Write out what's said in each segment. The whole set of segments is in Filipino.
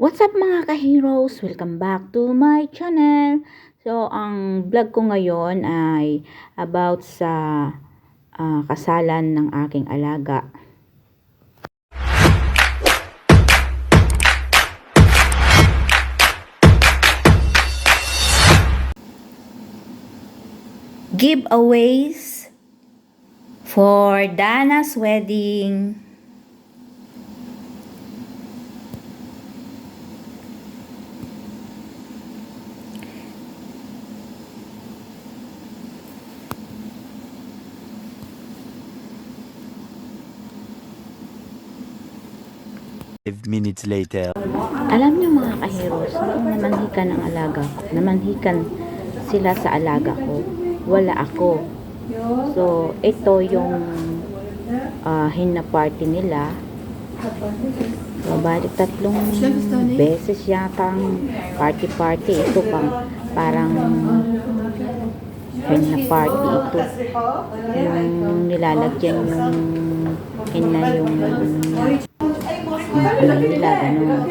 What's up mga ka-heroes? Welcome back to my channel. So, ang vlog ko ngayon ay about sa ah, kasalan ng aking alaga. Giveaways for Dana's wedding. Minutes later. Alam niyo mga ka-heroes, nung namanhikan ang alaga ko, namanhikan sila sa alaga ko, wala ako. So, ito yung uh, hinna party nila. So, balik tatlong beses yata ang party-party. Ito pang parang henna party ito. Yung nilalagyan yung henna yung ano ganun.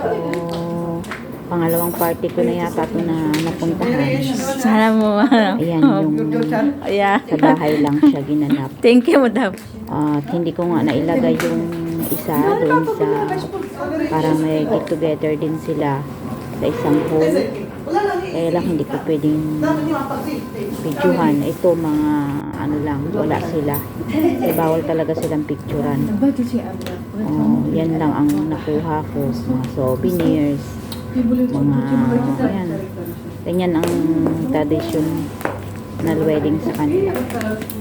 So, pangalawang party ko na yata ito na napuntahan. Sana mo, ano? Ayan, yung Yeah. sa bahay lang siya ginanap. Thank you, madam. At hindi ko nga nailagay yung isa doon sa parang may get together din sila sa isang hall. Kaya lang hindi ko pwedeng videohan. Ito mga ano lang, wala sila. Eh, bawal talaga silang picturean. Oh, yan lang ang nakuha ko. Mga souvenirs, mga, ayan. Ganyan ang tradition na wedding sa kanila.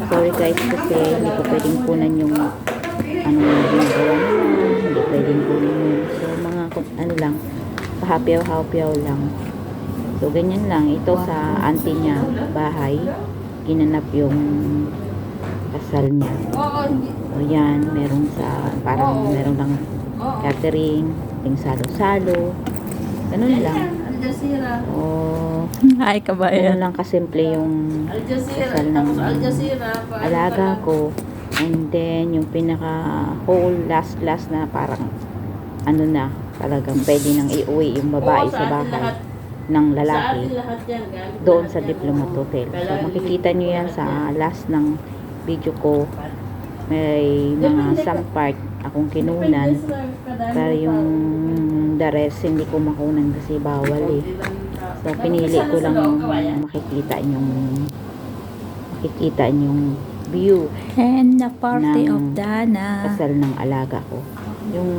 Sorry guys kasi hindi ko pwedeng kunan yung ano ginagawa nila. Hindi pwedeng kunan yun. So mga ano lang, pahapyaw-hapyaw lang. So ganyan lang. Ito sa auntie niya bahay. Ginanap yung kasal niya. So yan, meron sa parang meron lang catering, ting salo-salo. Ganun lang. Oh, Hi, Ganun kabayan. lang kasimple yung kasal ng alaga ko. And then, yung pinaka whole last last na parang ano na, talagang pwede nang iuwi yung babae sa bahay ng lalaki doon sa Diplomat Hotel. So, makikita nyo yan sa last ng video ko. May mga some part akong kinunan. Pero yung the rest, hindi ko makunan kasi bawal eh. So, pinili ko lang yung makikita yung makikita yung view And the party Ng of Dana. kasal ng alaga ko. Yung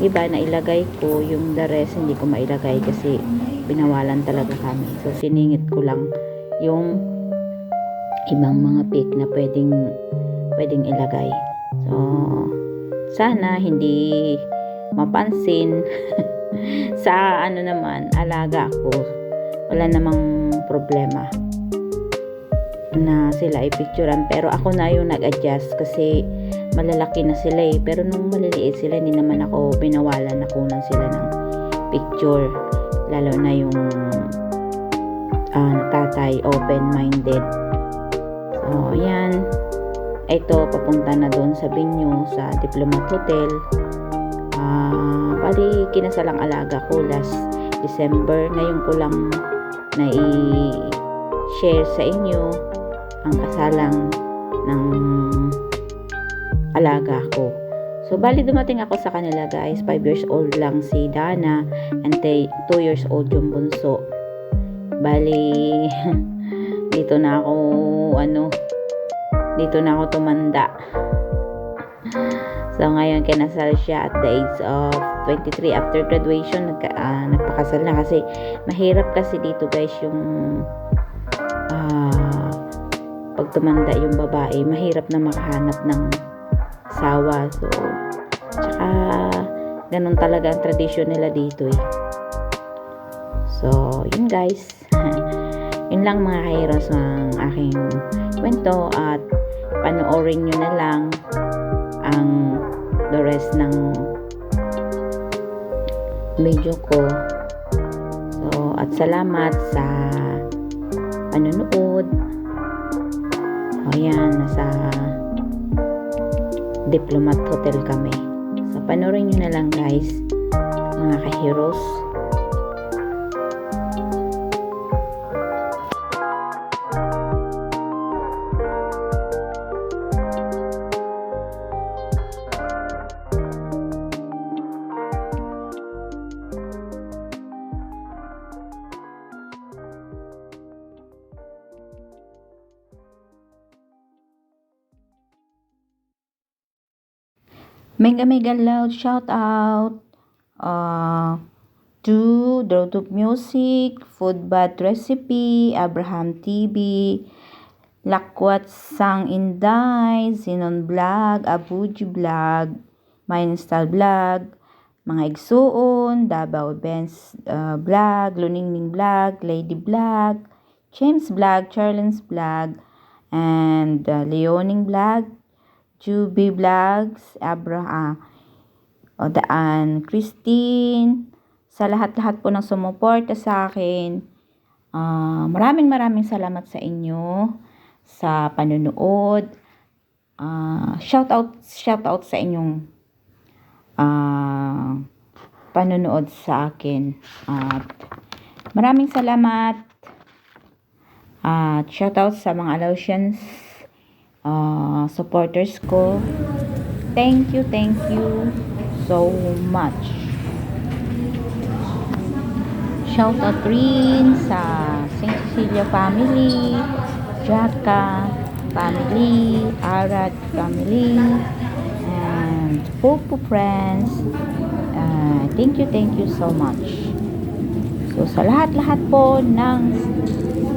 iba na ilagay ko, yung the rest hindi ko mailagay kasi binawalan talaga kami. So, siningit ko lang yung ibang mga pic na pwedeng pwedeng ilagay. So, sana hindi mapansin sa ano naman, alaga ko. Wala namang problema na sila ipicturean pero ako na yung nag-adjust kasi malalaki na sila eh. Pero nung maliliit sila hindi naman ako binawalan. Na kunan sila ng picture. Lalo na yung ah, tatay open-minded yan ito papunta na doon sa Binyo sa Diplomat Hotel ah bali kinasalang alaga ko last December ngayon ko lang na i-share sa inyo ang kasalang ng alaga ko. So, bali dumating ako sa kanila guys. 5 years old lang si Dana and 2 years old yung bunso. Bali, dito na ako, ano, dito na ako tumanda. So, ngayon kinasal siya at the age of 23 after graduation. Nagka, ah, nagpakasal na kasi mahirap kasi dito guys yung ah, pag tumanda yung babae, mahirap na makahanap ng asawa. So, tsaka, ganun talaga ang tradisyon nila dito eh. So, yun guys. yun lang mga kairos ng aking kwento at panoorin nyo na lang ang the rest ng video ko. So, at salamat sa panunood. O yan, nasa Diplomat Hotel kami. So, panoorin nyo na lang guys mga ka-heroes. Mega mega loud shout out uh, to Droduk Music, Food Bad Recipe, Abraham TV, Lakwat Sang Inday, Zinon Vlog, Abuji Vlog, Mindstyle Vlog, mga igsuon, Davao Benz uh, Vlog, Luningning Vlog, Lady Vlog, James Vlog, Charlens Vlog, and uh, Leoning Vlog, Juby Vlogs, Abraham, o Daan, Christine, sa lahat-lahat po ng sumuporta sa akin. Ah, maraming maraming salamat sa inyo sa panunood. Ah, shout out shout out sa inyong ah, panunood sa akin. At maraming salamat. At shout out sa mga Alocians ah, supporters ko. Thank you, thank you so much. Shout out rin sa St. Cecilia family, Jaka family, Arad family, and Popo friends. Ah, thank you, thank you so much. So, sa lahat-lahat po ng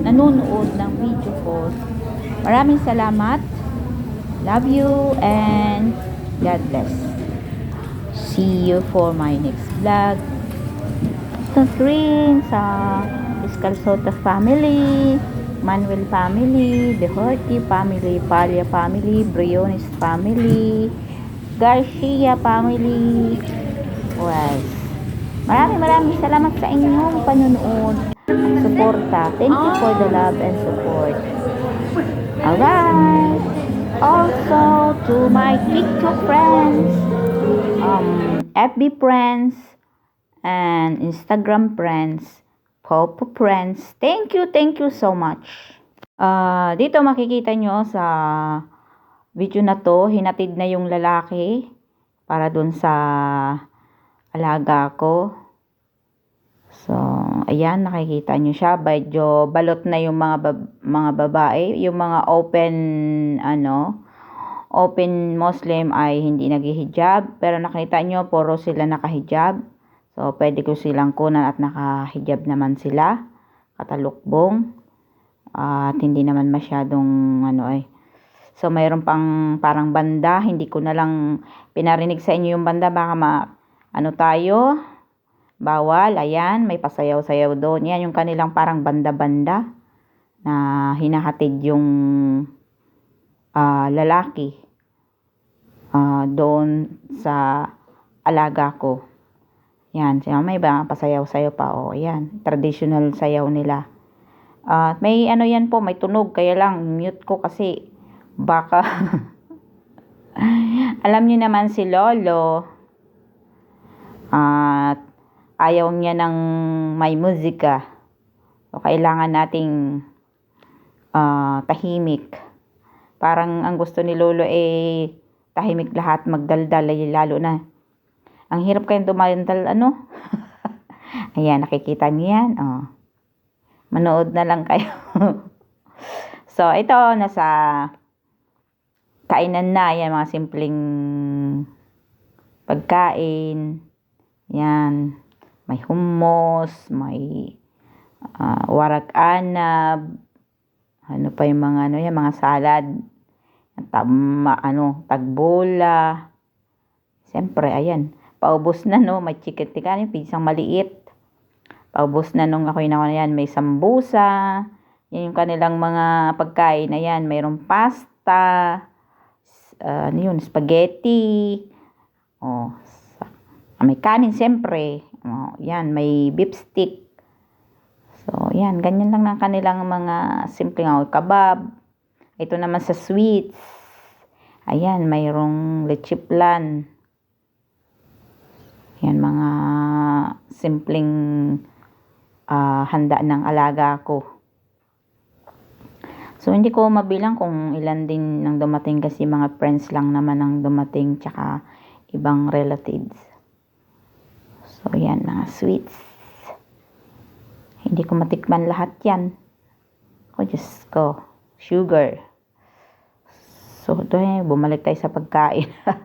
nanonood ng video ko, maraming salamat. Love you and God bless. See you for my next vlog. Ito rin sa Escalsota family, Manuel family, Dehorti family, Palia family, Briones family, Garcia family. Well, maraming maraming salamat sa inyong panunood at suporta. Thank you for the love and support. Alright. Also to my TikTok friends, um, FB friends, and Instagram friends, Popo friends. Thank you, thank you so much. Ah, dito makikita nyo sa video na to, hinatid na yung lalaki para dun sa alaga ko. So, ayan, nakikita nyo siya. Medyo balot na yung mga, bab- mga babae. Yung mga open, ano, open Muslim ay hindi naghihijab. Pero nakita nyo, puro sila nakahijab. So, pwede ko silang kunan at nakahijab naman sila. Katalukbong. At hindi naman masyadong, ano ay. So, mayroon pang parang banda. Hindi ko na lang pinarinig sa inyo yung banda. Baka ma, ano tayo, bawal. Ayan, may pasayaw-sayaw doon. Yan yung kanilang parang banda-banda na hinahatid yung ah, lalaki ah, doon sa alaga ko. Yan, siya may ba pasayaw-sayaw pa oh. Yan, traditional sayaw nila. At may ano yan po, may tunog kaya lang mute ko kasi baka alam niyo naman si Lolo at ayaw niya ng may musika. So, kailangan nating ah, tahimik. Parang ang gusto ni Lolo eh tahimik lahat magdaldal lalo na. Ang hirap kayong dumaldal ano. Ayan, nakikita niyo yan. Oh. Manood na lang kayo. so, ito nasa kainan na. Yan, mga simpleng pagkain. Yan. May hummus, may ah, warak anab, ano pa yung mga ano yan, mga salad. Tama, ano, tagbola. Siyempre, ayan. Paubos na, no? May chicken tikka, yung pizzang maliit. Paubos na nung ako na yan. May sambusa. Yan yung kanilang mga pagkain. Ayan, mayroong pasta. ah, ano yun, spaghetti. Oh, ah, may kanin siyempre. Oh, yan, may beef. So, yan, ganyan lang ng kanilang mga simpleng oh, kabab. Ito naman sa sweets. Ayan, mayroong leche plan. Yan, mga simpleng ah, handa ng alaga ko. So, hindi ko mabilang kung ilan din nang dumating kasi mga friends lang naman ang dumating tsaka ibang relatives. So, yan mga sweets. Hindi ko matikman lahat yan. Oh, Diyos ko. Sugar. So, ito eh, bumalik tayo sa pagkain.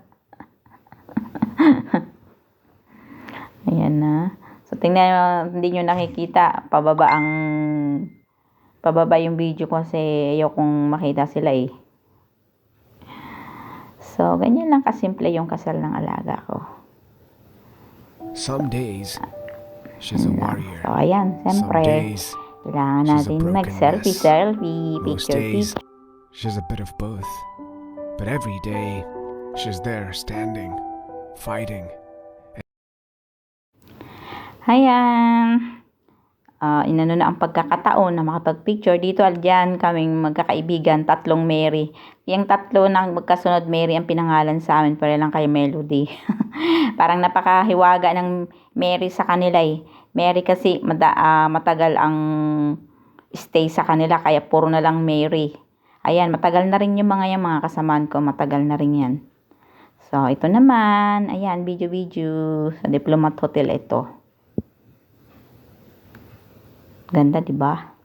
Ayan na. So, tingnan nyo, hindi nyo nakikita. Pababa ang, pababa yung video ko kasi ayokong makita sila eh. So, ganyan lang kasimple yung kasal ng alaga ko. Some days, she's a warrior. So, ayan, Some days, kailangan she's a natin mag-selfie-selfie, picture, days, picture. she's a bit of both. But every day, she's there standing, fighting. Hayan. Ah, inano na ang pagkakataon na makapag-picture dito aldiyan kaming magkakaibigan, tatlong Mary. Yung tatlo nang magkasunod Mary ang pinangalan sa amin, para lang kay Melody. Parang napakahiwaga ng Mary sa kanila eh. Mary kasi mada, ah, matagal ang stay sa kanila kaya puro na lang Mary. Ayan, matagal na rin yung mga yung mga kasamaan ko, matagal na rin yan. So, ito naman, ayan, video-video sa Diplomat Hotel ito. Ganda, di ba?